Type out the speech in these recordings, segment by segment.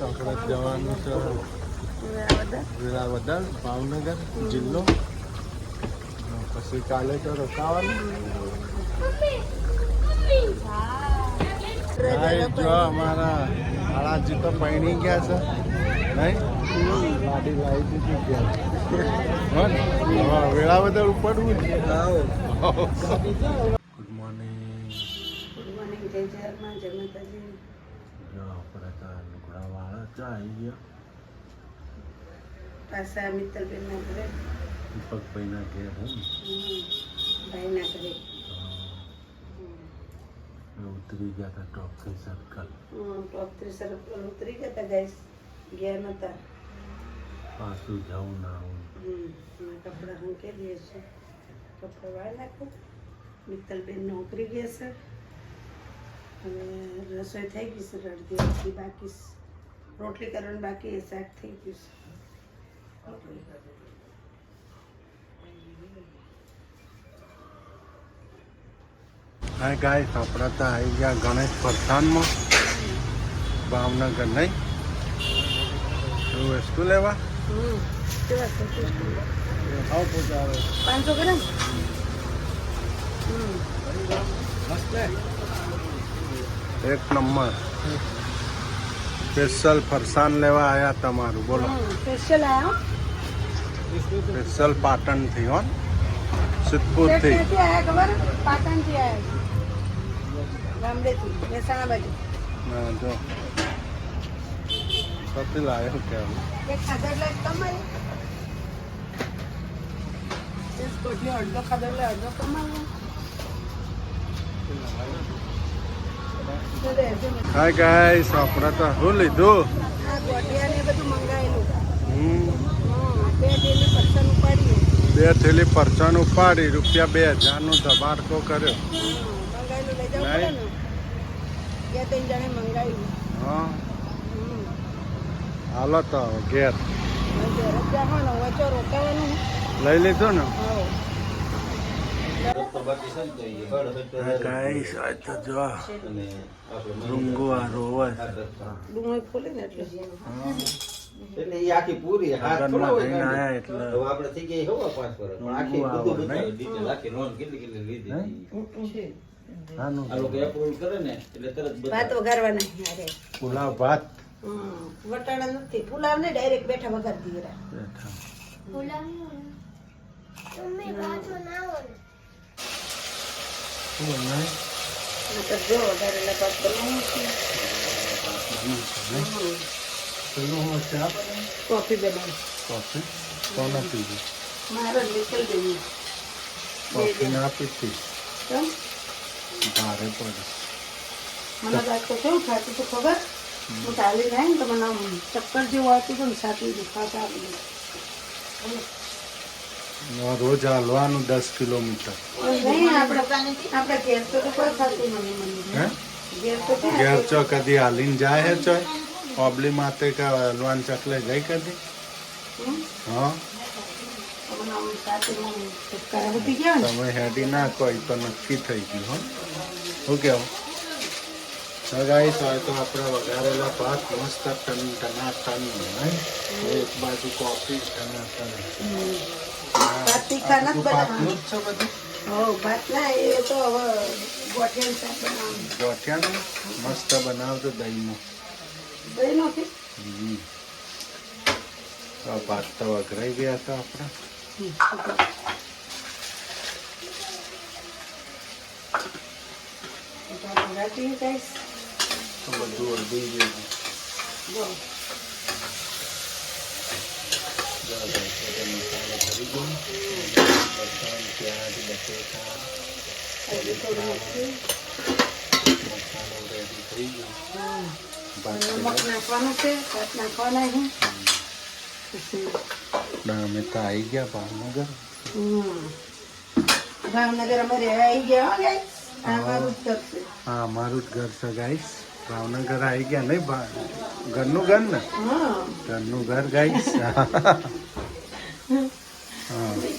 ચોકડસ જવાનું છે વેળાવદર ભાવનગર જિલ્લો. પછી કાલે તો રોકાવાનું. જો અમારા હાળાજી તો પૈણી ગયા છે. નહીં? ગાડી લાવી દીધી ગયા હો વેળાવદર ઉપડવું ગુડ મોર્નિંગ ગુડ મોર્નિંગ જય જય જય માતાજી. જો આપણે તો લુગડા વાળા ચા આવી ગયા પાછા મિત્તલબેનના ઘરે. દીપકભાઈના ઘેર હે ભાઈના ઘરે. ઉતરી ગયા હતા ટોપથી સર્કલ હમ, ટોપ ત્રીસર ઉપર ઉતરી ગયા હતા ગાઈસ ગયા નતા. પાછું જવું ના આવું હમ, એના કપડાં હંકે છે. કપડાં વાળી નાખો. મિત્તલબેન નોકરી ગયા છે અને રસોઈ થઈ ગઈ છે અડધી અડધી બાકી રોટલી કરવાનું બાકી એ શાક થઈ ગયું છે. હા ગાય આપણા તો આવી ગયા ગણેશ પ્રસ્થાનમાં. ભાવનગર નહીં. શું વસ્તુ લેવા પાંચસો ગ્રામ? હમ. એક નંબર સ્પેશિયલ ફરસાણ લેવા આવ્યા તમારું બોલો સ્પેશિયલ આવ્યો સ્પેશિયલ પાટણથી હો સિદ્ધપુરથી ક્યાંથી આવ્યા ખબર પાટણથી આવ્યા ગામડેથી મહેસાણા બાજુ ના જો કથી લાવ્યો કેવું એક ખાધા એટલે કમાય એક કોઠી અડધો ખાધો એટલે અડધો કમાય તો ગાઈસ આપણે તો શું લીધું. બે થેલી પરચાન ઉપાડી રૂપિયા બે ધબાડકો કર્યો. પડે ને? જણે મંગાવ્યું હા. હાલો તો ઘેર. લઈ લીધું ને? ગાઈસ આ તો જો ડુંગો આ રોવે ડુંગો ફૂલે ને એટલે. એટલે એ આખી પૂરી હાથ થોડા હોય આયા એટલે તો આપણે થઈ ગઈ હોવા પાંચ વર્ષ. પણ આખી બધું બધું આખી નોંધ કેટલી કેટલી લીધી હતી. નાનું આ લોકો કરે ને એટલે તરત ભાત બતાવે. અરે પુલાવ ભાત. વટાણા નથી. પુલાવ ને ડાયરેક્ટ બેઠા વઘાર બેઠા. ભાત બનાવી? કોફી બનાવું કોફી કોને પીધી મારે નીકળી જઈએ કોફી ના પીતી ભારે પડે મને તો આજ તો કેવું થતું હતું ખબર હું ચાલી જાય ને તો મને આમ ચક્કર જેવું આવતું હતું ને છાતી દુખાતા આવી. રોજ હાલવાનું દસ કિલોમીટર ઘેર તો તો તો ચો કદી હાલીને જાય હે છો ઓબલી માતે કે હલવાન ચકલે ગઈ કદી? હા? તો તમે હેડી ના કોઈ તો નક્કી થઈ ગયું હો. શું કેવું? સગાઈ થાય તો આપણે વઘારેલા ભાત મસ્ત ટન ટનાટન નહીં એક બાજુ કોફી ટના ટન નથી જ છે બધું? તો ગોઠિયાનું મસ્ત બનાવતો દહીંનું. દહીં. ભાત તો વઘરાઈ ગયા હતા આપણા. બધું અડધી ગયું. જો જો ભાઈ તો મસાલો કરી દઉં લસણ પ્યાજ બટેટા હજી થોડું નાખી. મસાલો રેડી થઈ ગયો હા. ભાત નમક નાખવાનું છે ભાત નાખવાના છે પછી અમે તો આવી ગયા ભાવનગર હમ. ભાવનગર અમે રહેવા આવી ગયા હો guys. આ મારું જ ઘર છે હા અમારું જ ઘર છે ગાઈસ ભાવનગર આવી ગયા નહીં ભા ઘરનું ઘર ને હા ઘરનું ઘર ગાઈસ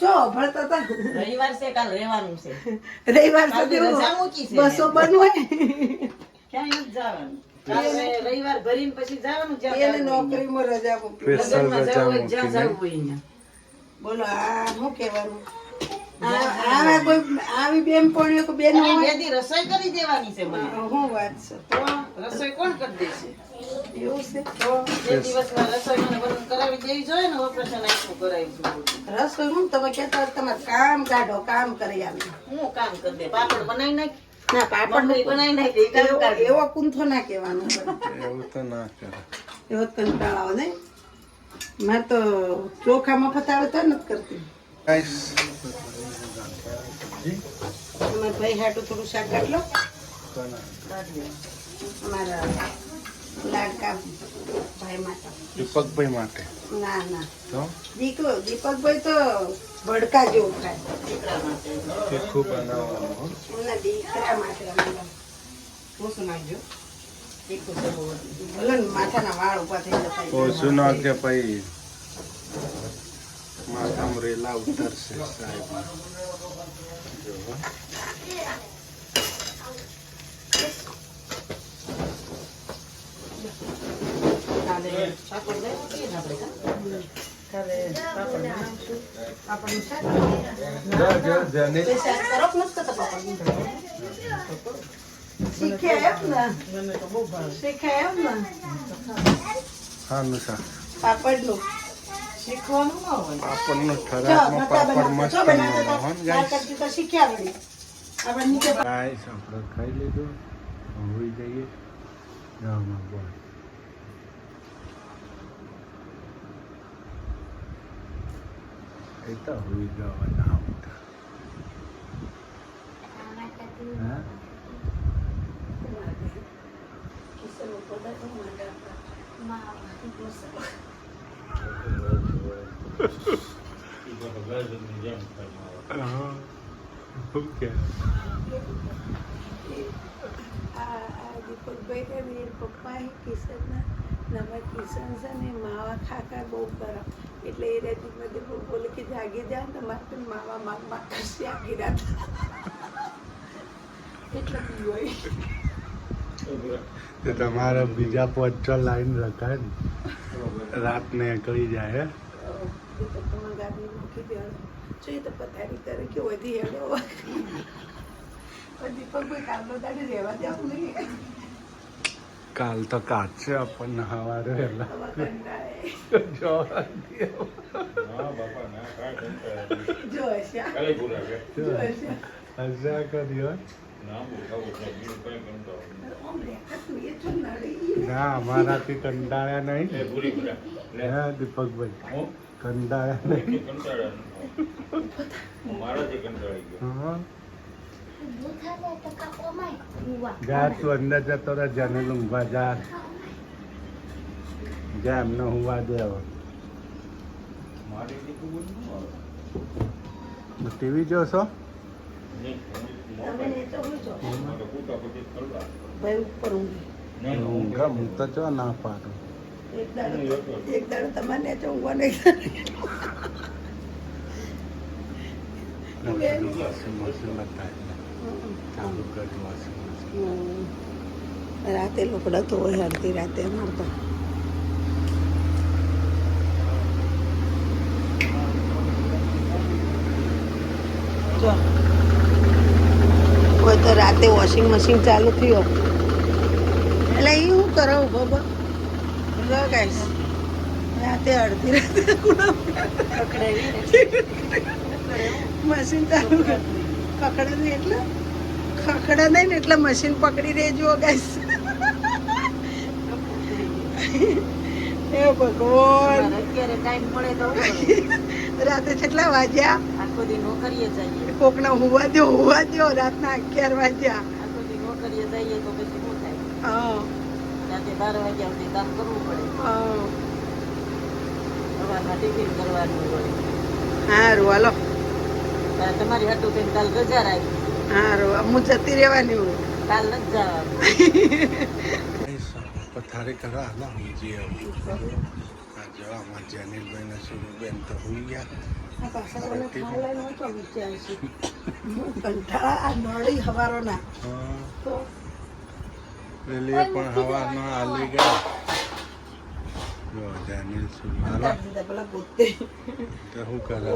જો ભળતા હતા. રવિવાર છે કાલ રહેવાનું છે. રવિવાર સુધી રજા મૂકી છે. બસો બનવું ક્યાંય નથી જવાનું. રવિવાર ભરીને પછી જવાનું એને નોકરીમાં રજા મૂકી. લગ્નમાં રજા જવું હોય જ્યાં જવું હોય બોલો આ શું કહેવાનું? આવા કોઈ આવી બેન પણ બેન રસોઈ કરી દેવાની છે મને. શું વાત છે? તો રસોઈ કોણ કરી દેશે? એવું છે બે દિવસમાં રસોઈ મને બંધ કરાવી દેવી જોઈએ ને ઓપરેશન આખું કરાવીશું રસોઈ હું તમે કહેતા તમારે કામ કાઢો કામ કરી આવી હું કામ કરી દે પાપડ બનાવી નાખી ના પાપડ બનાવી નાખી એવો કુંથો ના કહેવાનો એવું તો ના. એવો તો ચોખા મફત આવે તો નથી કરતી ગાઈસ ભાઈ હાટું થોડું શાક કાઢ લો. અમારા લાડકા ભાઈ માટે. દીપકભાઈ માટે? ના ના. તો? દીકરો દીપકભાઈ તો ભડકા જેવું ખાય દીકરા માટે તીખું બનાવવાનું હો. દીકરા માટે હું ને માથાના વાળ ઊભા થઈ જતા કે માથામાં રેલા ઉતરશે સાહેબ જો હો. કાલે પાપડ બનાવીએ ને આપણે કાં? કાલે પાપડ બનાવશું આપણનું શાક જો, જો, જેને કોઈ શાક કરો કે નથી કરતા પાપડ? શીખ્યા એમ ને શીખ્યા એમ ને હાનું શાક પાપડનું શીખવાનું ન હોય પાપડનું જો, પાપડ મસ્ત જો બનાવતા બનાવવાનો હો તો ને દાળ ગાઈસ તો શીખ્યા વળી. આપણે નીચે ગાઈસ આપણે ખાઈ લીધું હોઈ જઈએ બોલ એ તો હોઈ જવાના આવતા હા કિશનનું પદાર્થ માટે હા. ઓકે આ આ દીપકભાઈ ને પપ્પા કિશનના નવા કિશન છે ને માવા ખાખા બહુ ગરમ. એટલે એ રેતી બધે બહુ બોલે કે જાગી જાવ ને મારે પણ માવા માગ માગ કરશે આખી રાત એટલે પીવો તો તમારા બીજા પોચો લાઈન રખાય ને રાતને નીકળી જાય હે. તો તમારા ગાડી મૂકી દેવાનું જોઈએ તો પથારી કરે કે વધી હેડો. પણ દીપકભાઈ કાલનો દાડે રહેવા દેવું નહીં. કાલ તો કાચશે આપણને હવારે વહેલા હવે કંટાળે જોવા દ્યો. જો હશે જો હશે કર્યો ના અમારાથી કંટાળ્યા નહીં હા દીપકભાઈ કંટાળ્યા નહીં હા જા તું અંદર જતો રહે જને ઊંઘવા જા જા એમને દે હવે ટીવી જોશો? ઊંઘા હું તો ચો ના પાડું. એક દાડો તમારે ને ઊંઘવા નહીં રાતે લોકડા તો હોય અડધી રાતે અમારે તો. જો. કોઈ તો રાતે વોશિંગ મશીન ચાલુ થયો. એટલે એ હું કરો ઊભો જો ગાઈસ રાતે અડધી રાતે. મશીન ચાલુ કર ખખડે નહીં એટલે? ખખડે નહીં ને એટલે મશીન પકડી રહેજો ગાઈસ એ ભગવાન? રાતે કેટલા વાગ્યા? આખો દી નોકરીએ જઈએ. કોકના હુવા દો હુવા દો રાતના અગિયાર વાગ્યા. આખો દી નોકરીએ જઈએ તો પછી શું થાય? હા. રાતે બાર વાગ્યા સુધી કામ કરવું પડે. હા. સવારમાં ટિફિન કરવાનું હોય. હાલો. તારે તમારી હાટું થઈને કાલ રજા રાખી. હારું હું જતી રહેવાની કાલ નથી જવાનું. પથારી જો આમાં ને સુરુબેન તો હોઈ ગયા. હું કંટાળા નળી હવારો ના તો પેલી પણ હવાનો હાલી ગયા. જો પેલા ગોતે તો કરે?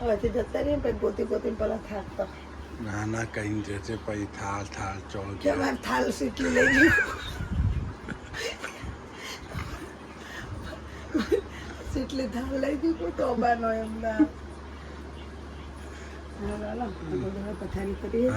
હવેથી જતા રહીએ પછી ગોતી ગોતી પેલા થાકતા ના ના કઈ જશે પછી થાળ થાલ ચોળ થાલ સીટલી લઈ ગયું. સીટલી થાલ લઈ ગઈ તો બાનો એમના પથારી કરીએ.